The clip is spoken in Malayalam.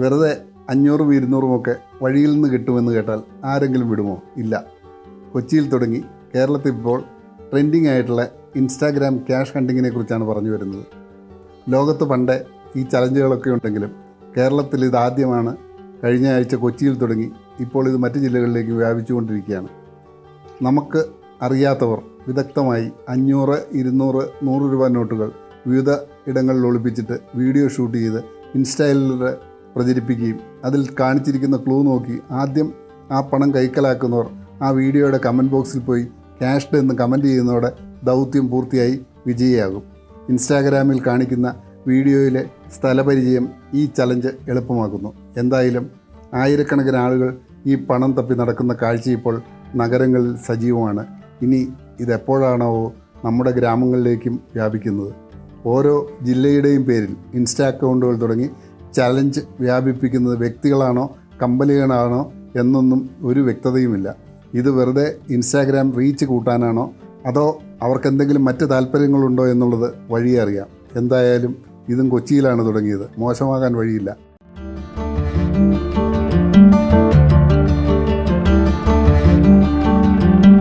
വെറുതെ അഞ്ഞൂറും ഇരുന്നൂറും ഒക്കെ വഴിയിൽ നിന്ന് കിട്ടുമെന്ന് കേട്ടാൽ ആരെങ്കിലും വിടുമോ? ഇല്ല. കൊച്ചിയിൽ തുടങ്ങി കേരളത്തിൽ ഇപ്പോൾ ട്രെൻഡിങ് ആയിട്ടുള്ള ഇൻസ്റ്റാഗ്രാം ക്യാഷ് ഹണ്ടിങ്ങിനെ കുറിച്ചാണ് പറഞ്ഞു വരുന്നത്. ലോകത്ത് പണ്ട് ഈ ചലഞ്ചുകളൊക്കെ ഉണ്ടെങ്കിലും കേരളത്തിൽ ഇതാദ്യമാണ് കഴിഞ്ഞ ആഴ്ച കൊച്ചിയിൽ തുടങ്ങി ഇപ്പോൾ ഇത് മറ്റ് ജില്ലകളിലേക്ക് വ്യാപിച്ചുകൊണ്ടിരിക്കുകയാണ്. നമുക്ക് അറിയാത്തവർ വിദഗ്ധമായി അഞ്ഞൂറ് ഇരുന്നൂറ് നൂറ് രൂപ നോട്ടുകൾ വിവിധ ഇടങ്ങളിൽ ഒളിപ്പിച്ചിട്ട് വീഡിയോ ഷൂട്ട് ചെയ്ത് ഇൻസ്റ്റയിലൂടെ പ്രചരിപ്പിക്കുകയും അതിൽ കാണിച്ചിരിക്കുന്ന ക്ലൂ നോക്കി ആദ്യം ആ പണം കൈക്കലാക്കുന്നവർ ആ വീഡിയോയുടെ കമന്റ് ബോക്സിൽ പോയി ക്യാഷ്ഡ് എന്ന് കമന്റ് ചെയ്യുന്നതോടെ ദൗത്യം പൂർത്തിയായി വിജയിയാകും. ഇൻസ്റ്റാഗ്രാമിൽ കാണിക്കുന്ന വീഡിയോയിലെ സ്ഥലപരിചയം ഈ ചലഞ്ച് എളുപ്പമാക്കുന്നു. എന്തായാലും ആയിരക്കണക്കിന് ആളുകൾ ഈ പണം തപ്പി നടക്കുന്ന കാഴ്ച ഇപ്പോൾ നഗരങ്ങളിൽ സജീവമാണ്. ഇനി ഇതെപ്പോഴാണാവോ നമ്മുടെ ഗ്രാമങ്ങളിലേക്കും വ്യാപിക്കുന്നത്. ഓരോ ജില്ലയുടെയും പേരിൽ ഇൻസ്റ്റാ അക്കൗണ്ടുകൾ തുടങ്ങി ചലഞ്ച് വ്യാപിപ്പിക്കുന്നത് വ്യക്തികളാണോ കമ്പനികളാണോ എന്നൊന്നും ഒരു വ്യക്തതയുമില്ല. ഇത് വെറുതെ ഇൻസ്റ്റാഗ്രാം റീച്ച് കൂട്ടാനാണോ അതോ അവർക്കെന്തെങ്കിലും മറ്റ് താല്പര്യങ്ങളുണ്ടോ എന്നുള്ളത് വഴിയെ അറിയാം. എന്തായാലും ഇതും കൊച്ചിയിലാണ് തുടങ്ങിയത്. മോശമാകാൻ വഴിയില്ല.